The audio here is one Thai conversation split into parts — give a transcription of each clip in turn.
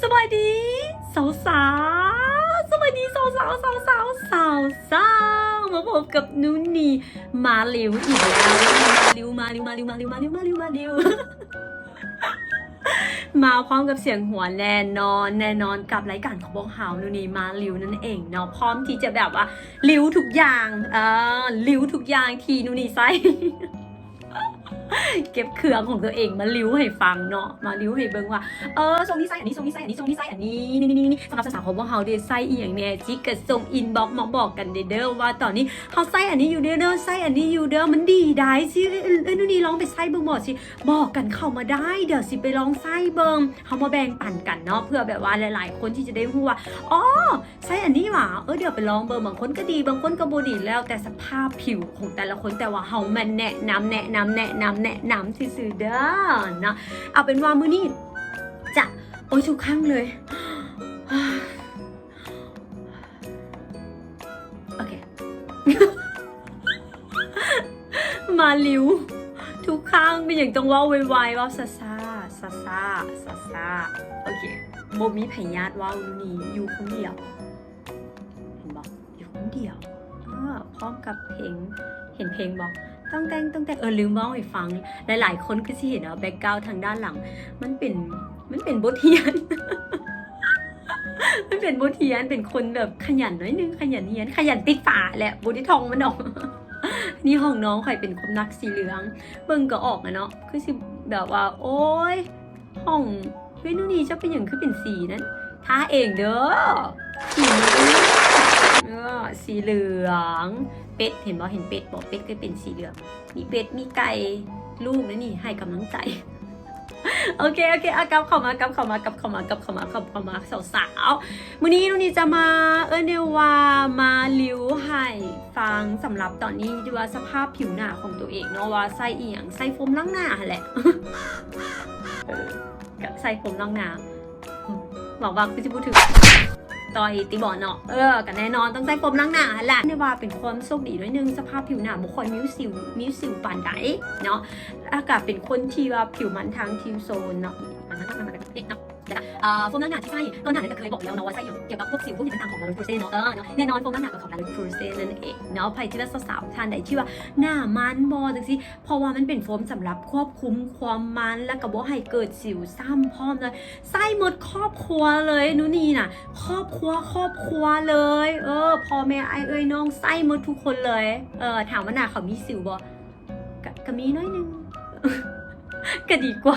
สวัสดีสาวสาวสวัสดีสาวสาวสาวสาวสาวสาวมาพบกับนุนนีมาลิวอีกแล้วมาลิวมาลิวมาลิวมาลิวมาลิวมาลิวมาลิวมาพร้อมกับเสียงหัวแน่นอน แน่นอนกับรายการของบงเฮานูนีมาลิวนั่นเองเนาะพร้อมที่จะแบบว่าลิวทุกอย่างเออลิวทุกอย่างทีนูนีไซ เก็บเครื่องของตัวเองมาลิ้วให้ฟังเนาะมาลิ้วให้เบิ่งว่าเออทรงนี้ไซส้อันนี้ทรงนี้ไซส้อันนี้ทรงนี้ไซส้อันนี้นี่นี่นี่สำหรับสาวๆของพวกเฮาเดไซส้อีหยังเนี่ยจิกกะส่งอินบ็อกมาบอกกันเด้อเด้อว่าตอนนี้เฮาไซส้อันนี้อยู่เด้อเด้อไซส้อันนี้อยู่เด้อมันดีได้สิเอ้ยเอ้ยเอ้ยนู่นนี่ลองไปไซส้เบิ่งบอกสิบอกกันเข้ามาได้เดี๋ยวสิไปลองไซส้เบิ่งเฮามาแบ่งปันกันเนาะเพื่อแบบว่าหลาย ๆ คนที่จะได้รู้ว่าอ๋อไซส้อันนี้หว่าเออเดี๋ยวไปลองเบิ่งบางคนก็ดีบางคนก็บ่ดีแล้วแต่สภาพผิวของแต่ละคนแต่ว่าเฮามันแนะนำแนะนำแนะนำแนะนำซื่อเด้อเนาะเอาเป็นว่ามื้อนี้จะโอ้ยทุกครั้งเลยโอเค มาลิวทุกครั้งเป็นอย่างต้องว่าไวๆว่าซาซาซาซาซาซาโอเคโบมีพยาธิว่าลูนี่อยู่คนเดียวเห็นบอกอยู่คนเดียวพร้อมกับเพลงเห็นเพลงบอก ต้องแต่งต้องแต่งเออลืมเว่าให้ฟัง หลาย ๆ คนก็สิเห็นว่าแบ็กกราวทางด้านหลัง มันเป็นมันเป็นบทเรียนมันเป็นบทเรียนเป็นคนแบบขยันน้อยนึงขยันเรียน ขยันติดฝาแหละบทที่ทองมันออกนี่ห้องน้องข่อยเป็นคนนักสีเหลือง เบิ่งก็ออกอะเนาะคือสิแบบว่า โอ้ยห้องเฮ้ยนู่นนี่จะเป็นอย่างคือเป็นสีนั้นท้าเองเด้อสีนี้ เออสีเหลือง เป็ดเห็นบ่เห็นเป็ดบอกเป็ดก็เป็นสีเหลือง มีเป็ดมีไก่ลูกนะนี่ให้กำลังใจโอเคโอเคอะกลับเข้ามากลับเข้ามากลับเข้ามากลับเข้ามากลับเข้ามาสาวๆมื้อนี้นุนี่จะมาเออเนวามาลิวให้ฟังสำหรับตอนนี้ดีว่าสภาพผิวหน้าของตัวเองเนาะว่าใส่อียงใส่โฟมล้างหน้าแหละกับใส่โฟมล้างหน้าอืมหวังว่าคุณจะพูดถึง ต่อยตีบอเนาะเออกันแน่นอนต้องใส่ผมล้างหน้าแหละเนี่ยว่าเป็นความโชคดีด้วยนึงสภาพผิวหน้าบุคคลมิวสิวมิวสิวปานใดเนาะอากาศเป็นคนที่ว่าผิวมันทางทิวโซนเนาะมันมันมันมันเด็กเนาะนะคะเอ่อ โฟมล้างหน้าที่ใช่ตอนนั้นก็เคยบอกแล้วเนาะว่าใส่เกี่ยวกับพวกสิวพวกนี้ต่างๆของลาลูโพรเซเนาะเออเนาะแน่นอนโฟมล้างหน้าก็ของลาลูโพรเซนั่นเองเนาะใครที่ว่าสาวๆทานใดที่ว่าหน้ามันบอจังซี่เพราะว่ามันเป็นโฟมสำหรับควบคุมความมันและก็บ่ให้เกิดสิวซ้ำพร้อมเลยไส้หมดครอบครัวเลยนูนี่น่ะ ครอบครัวครอบครัวเลย เออพ่อแม่ไอเอ้ยน้องไส้หมดทุกคนเลยเออถามว่าหน้าเขามีสิวบ่กะมีน้อยนึงก็ดีกว่า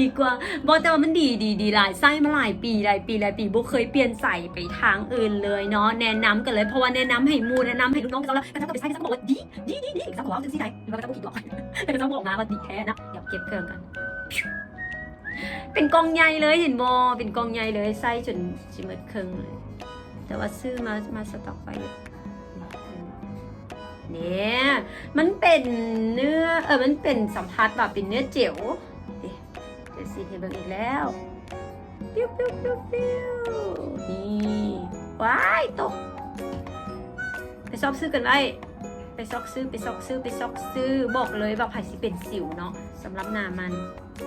ดีกว่าบอกแต่ว่ามันดีดีดีหลายไส้มาหลายปีหลายปีหลายปีบุเคยเปลี่ยนใส่ไปทางอื่นเลยเนาะแนะนำกันเลยเพราะว่าแนะนำให้มูแนะนำให้ลูกน้องกันแล้วก็ถ้าเกิดไปใส่ก็จะบอกว่าดีดีดีดีก็บอกว่าจะสิไหนหรือว่าก็จะบอกผิดหรอกแต่ก็จะบอกนะว่าดีแท้นะเดี๋ยวเก็บเครื่องกัน เป็นกองใหญ่เลยเห็นบอเป็นกองใหญ่เลยไส้จนจิมดเครื่องเลยแต่ว่าซื้อมามาสต็อกไปอยู่เนี่ยมันเป็นเนื้อเออมันเป็นสัมผัสแบบเป็นเนื้อเจียว เดี๋ยวเดี๋ยวสิเห็นเบิ่งอีกแล้วปิ้วปิ้วปิ้วปิ้วนี่ว้ายตก ไปซอกซื้อกันไว้ไปซอกซื้อไปซอกซื้อไปซอกซื้อบอกเลยว่าไผ่สิเป็นสิวเนาะสำหรับหน้ามัน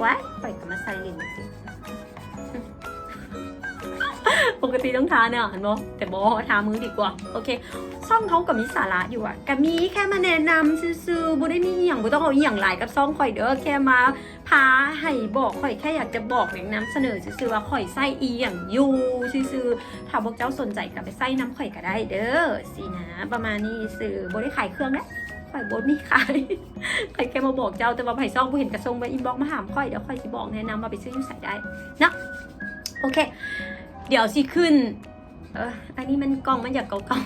ว้ายปล่อยกับมาใส่เลนสิ ปกติต้องทาเนี่ยเห็นบ่แต่บอทามือดีกว่า โอเคซ่องเขากับมีสาระอยู่อะกับมีแค่มาแนะนำซื่อๆบ่ได้มีอหย่างบ่ต้องเอาอหย่างหลายกับซ่องข่อยเด้อแค่มาพาให้บอกข่อยแค่อยากจะบอกอย่างนำเสนอซื่อๆว่าข่อยใส่อีหยังอยู่ซื่อๆถ้าพวกเจ้าสนใจก็ไปใส่น้ำข่อยก็ได้เด้อสินะ ประมาณนี้ซื่อบ่ได้ขายเครื่องนะข่อยบ่มีขายข่อยแค่มาบอกเจ้าแต่ว่าไผ่ซ่องบ่เห็นกระทรงไปอินบ็อกมาถามข่อยเดี๋ยวข่อยสิบอกแนะนำมาไปซื้ออยู่ใส่ได้นะโอเค เดี๋ยวสิขึ้น เอออันนี้มันกล่องมันอยากเก่า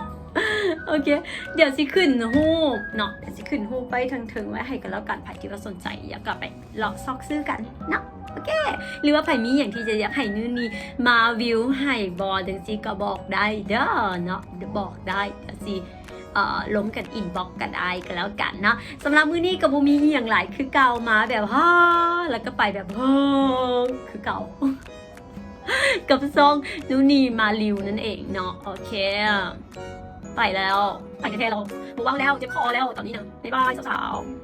ๆ โอเค เดี๋ยวสิขึ้นหูปเนาะ เดี๋ยวสิขึ้นหูปไปทางถึงไว้ให้กันแล้วกันใครที่ว่าสนใจอยากกลับไปลองซอกซื้อกันเนาะโอเค หรือว่าใครมีอย่างที่จะอยากให้นู่นนี่มาวิวให้บอจังสิก็บอกได้เด้อเนาะบอกได้เดี๋ยวสิล้มกันอินบ็อกกันได้ก็แล้วกันเนาะสำหรับมือนี้กับบูมีอย่างหลายคือเก่ามาแบบฮ่าแล้วก็ไปแบบฮ่าคือเก่า กับซองนูนีมาลิวนั่นเองเนาะโอเค ไปแล้ว ไปกันแค่เราบอกว่างแล้วเจ็บคอแล้วตอนนี้นะบ๊ายบายสาวๆ